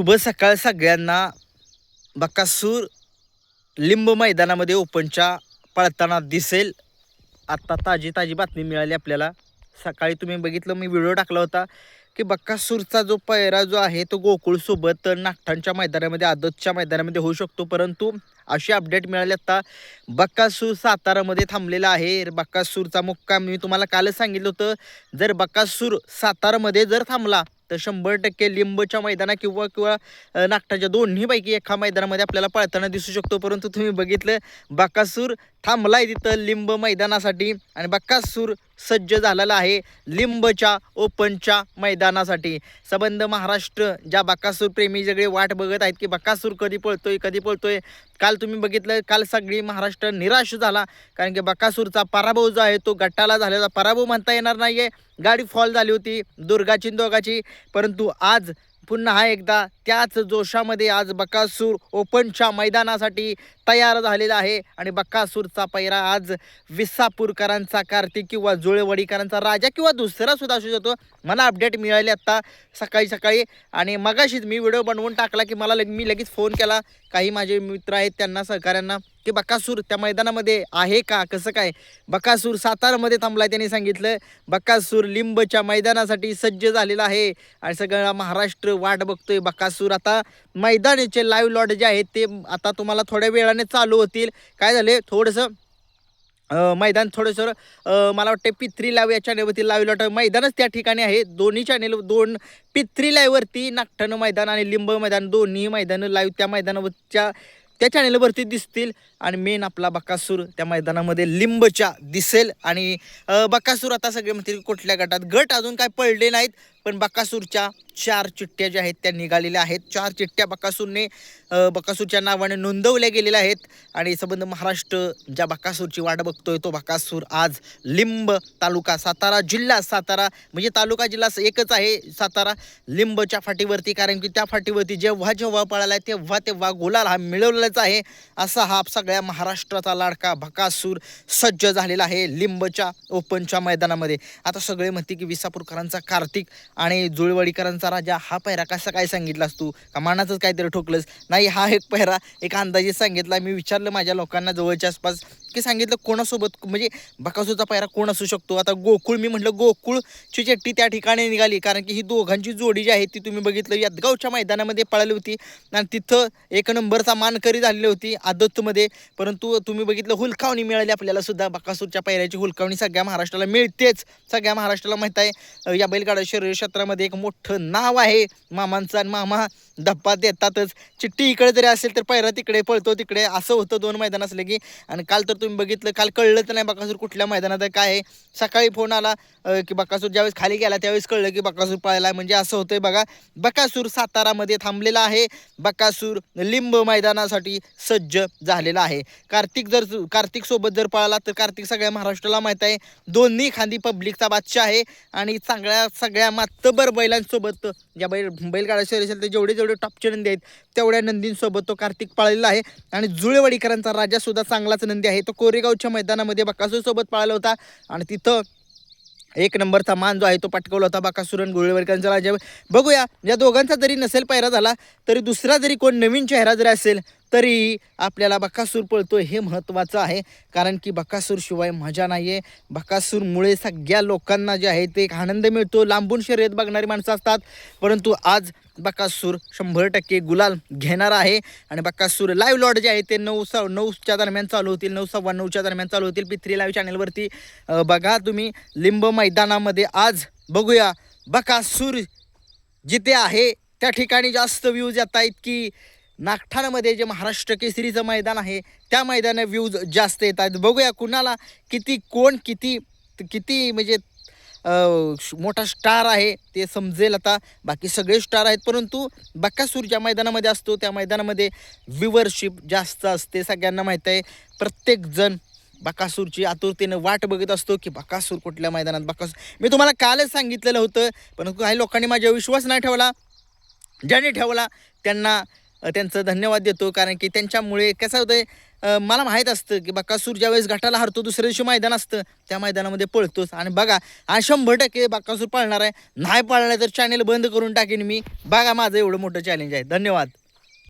शुभ सकाळ सगळ्यांना. बकासूर लिंब मैदानामध्ये ओपनच्या पळताना दिसेल. आत्ता ताजी ताजी बातमी मिळाली आपल्याला. सकाळी तुम्ही बघितलं मी व्हिडिओ टाकला होता की बक्कासूरचा जो पैरा जो आहे तो गोकुळसोबत नागठांच्या मैदानामध्ये आदतच्या मैदानामध्ये होऊ शकतो. परंतु अशी अपडेट मिळाली आत्ता बक्कासूर सातारामध्ये थांबलेला आहे. बक्कासूरचा मुक्काम मी तुम्हाला कालच सांगितलं होतं. जर बक्कासूर सातारामध्ये जर थांबला तर शंभर टक्के लिंबच्या मैदाना किंवा किंवा नागटाच्या दोन्हीपैकी एका मैदानामध्ये आपल्याला पळताना दिसू शकतो. परंतु तुम्ही बघितलं बाकासूर थांबलाय तिथं लिंब मैदानासाठी आणि बाकासूर सज्ज झालेला आहे लिंबच्या ओपनच्या मैदानासाठी. संबंध महाराष्ट्र ज्या बकासूर प्रेमी सगळे वाट बघत आहेत की बकासूर कधी पळतोय कधी पळतोय? काल तुम्ही बघितलं काल सगळी महाराष्ट्र निराश झाला. कारण की बकासूरचा पराभव जो आहे तो गटाला झालेला पराभव म्हणता येणार नाही आहे गाडी फॉल झाली होती दुर्गाची दोघाची. परंतु आज पुन्हा एकदा त्याच जोशामध्ये आज बकासूर ओपनच्या मैदानासाठी तयार झालेला आहे. आणि बकासूरचा पैरा आज विसापूरकरांचा कार्तिक किंवा जुळेवडीकरांचा राजा किंवा दुसरा सुद्धा असू शकतो. मला अपडेट मिळाली आत्ता सकाळी सकाळी. आणि मगाशीच मी व्हिडिओ बनवून टाकला की मला लग मी लगेच फोन केला. काही माझे मित्र आहेत त्यांना सहकाऱ्यांना. की बकासूर त्या मैदानामध्ये आहे का? कसं काय? बकासूर सातारामध्ये थांबलाय त्यांनी सांगितलं. बकासूर लिंबच्या मैदानासाठी सज्ज झालेला आहे. आणि सगळा महाराष्ट्र वाट बघतोय बकासूर. आता मैदानाचे लाईव्ह लॉट जे आहेत ते आता तुम्हाला थोड्या वेळाने चालू होतील. काय झाले थोडंसं मैदान थोडंसं मला वाटतं पित्री लाईव्ह या चॅनेलवरती लाईव्ह लॉट मैदानच त्या ठिकाणी आहे. दोन्ही चॅनेल दोन पित्री लाईव्हवरती नागठाणं मैदान आणि लिंब मैदान दोन्ही मैदानं लाईव्ह त्या मैदानावरच्या त्या चॅनेलवरती दिसतील. आणि मेन आपला बकासूर त्या मैदानामध्ये लिंबच्या दिसेल. आणि बकासूर आता सगळे म्हणतील कुठल्या गटात? गट अजून काय पडले नाहीत. पण बकासूरच्या चार चिठ्ठ्या ज्या आहेत त्या निघालेल्या आहेत. चार चिठ्ठ्या बकासूरने बकासूरच्या नावाने नोंदवल्या गेलेल्या आहेत. आणि संबंध महाराष्ट्र ज्या बकासूरची वाट बघतोय तो बकासूर आज लिंब तालुका सातारा जिल्हा सातारा म्हणजे तालुका जिल्हा एकच आहे सातारा. लिंबच्या फाटीवरती कारण की त्या फाटीवरती जेव्हा जेव्हा पळाला आहे तेव्हा तेव्हा गोलाल हा मिळवलेलाच आहे. असा हा सगळ्या महाराष्ट्राचा लाडका बकासूर सज्ज झालेला आहे लिंबच्या ओपनच्या मैदानामध्ये. आता सगळे म्हणते की विसापूरकरांचा कार्तिक आणि जुळवडीकरांचा राजा हा पैरा कसा काय सांगितलास तू का मानाचंच काहीतरी ठोकलंस? नाही हा एक पैरा एक अंदाजे सांगितला. मी विचारलं माझ्या लोकांना जवळच्या आसपास की सांगितलं कोणासोबत म्हणजे बकासूरचा पायरा कोण असू शकतो? आता गोकुळ मी म्हटलं गोकुळची चेट्टी त्या ठिकाणी निघाली कारण की ही दोघांची जोडी जी आहे ती तुम्ही बघितलं. यादगावच्या मैदानामध्ये पळाली होती आणि तिथं एक नंबरचा मानकरी झालेली होती आदतमध्ये. परंतु तुम्ही बघितलं हुलकावणी मिळाली आपल्याला सुद्धा. बकासूरच्या पायऱ्याची हुलकावणी सगळ्या महाराष्ट्राला मिळतेच. सगळ्या महाराष्ट्राला माहीत आहे. या बैलगाडा शरीर क्षेत्रामध्ये एक मोठं नाव आहे. मामांचं आणि मामा धप्पा देतातच. चिठ्ठी इकडे जरी असेल तर पैरा तिकडे पळतो तिकडे. असं होतं दोन मैदान असले की. आणि काल तर तुम्ही बघितलं काल कळलं तर नाही बकासूर कुठल्या मैदानात काय आहे. सकाळी फोन आला की बकासूर ज्यावेळेस खाली गेला त्यावेळेस कळलं की बकासूर पळायला म्हणजे असं होतंय बघा. बकासूर सातारामध्ये थांबलेला आहे. बकासूर लिंब मैदानासाठी सज्ज झालेला आहे. कार्तिक जर कार्तिक सोबत जर पळाला तर कार्तिक सगळ्या महाराष्ट्राला माहीत आहे. दोन्ही खांदी पब्लिकचा बादशाह आहे. आणि चांगल्या सगळ्या मातबर बैलांसोबत ज्या बैल बैलगाडा शहर असेल ते जेवढे जेवढे टॉपचे नंदी आहेत तेवढ्या नंदींसोबत तो कार्तिक पाळलेला आहे. आणि जुळेवाडीकरांचा राजासुद्धा चांगलाच नंदी आहे. तो कोरेगावच्या मैदानामध्ये बकासूरसोबत पाळला होता. आणि तिथं एक नंबरचा मान जो आहे तो पटकवला होता बाकासुरन गुळवेरकरांचा राजा. बघूया या दोघांचा जरी नसेल पायरा झाला तरी दुसरा जरी कोण नवीन चेहरा जरी असेल तरी आपल्याला बकासूर पळतो हे महत्त्वाचं आहे. कारण की बकासूर शिवाय मजा नाही आहे बकासूरमुळे सगळ्या लोकांना जे आहे ते एक आनंद मिळतो. लांबून शर्यत बघणारी माणसं असतात. परंतु आज बकासूर शंभर टक्के गुलाल घेणार आहे. आणि बकासूर लाईव्ह लॉट जे आहे ते नऊ स नऊच्या दरम्यान चालू होतील. नऊ सव्वा नऊच्या दरम्यान चालू होतील. पित्री लाईव्ह चॅनलवरती बघा तुम्ही. लिंब मैदानामध्ये आज बघूया बकासूर जिथे आहे. त्या ठिकाणी जास्त व्ह्यूज येत आहेत की नागठाणमध्ये जे महाराष्ट्र केसरीचं मैदान आहे त्या मैदानात व्ह्यूज जास्त येत आहेत बघूया कुणाला किती कोण किती किती म्हणजे मोठा स्टार आहे ते समजेल आता. बाकी सगळे स्टार आहेत परंतु बक्कासूर ज्या मैदानामध्ये असतो. त्या मैदानामध्ये व्ह्युअरशिप जास्त असते सगळ्यांना माहीत आहे. प्रत्येकजण बकासूरची आतुरतेनं वाट बघत असतो की बकासूर कुठल्या मैदानात बकासूर. मी तुम्हाला कालच सांगितलेलं होतं परंतु काही लोकांनी माझ्यावर विश्वास नाही ठेवला. ज्याने ठेवला त्यांना त्यांचं धन्यवाद देतो. कारण की त्यांच्यामुळे कसं होतं मला माहीत असतं की बक्कासूर ज्यावेळेस गटाला हरतो दुसऱ्या दिवशी मैदान असतं. त्या मैदानामध्ये पळतोच. आणि बघा आणि शंभर टक्के बक्कासूर पळणार आहे. नाही पळणार तर चॅनेल बंद करून टाकेन मी. बघा माझं एवढं मोठं चॅलेंज आहे. धन्यवाद.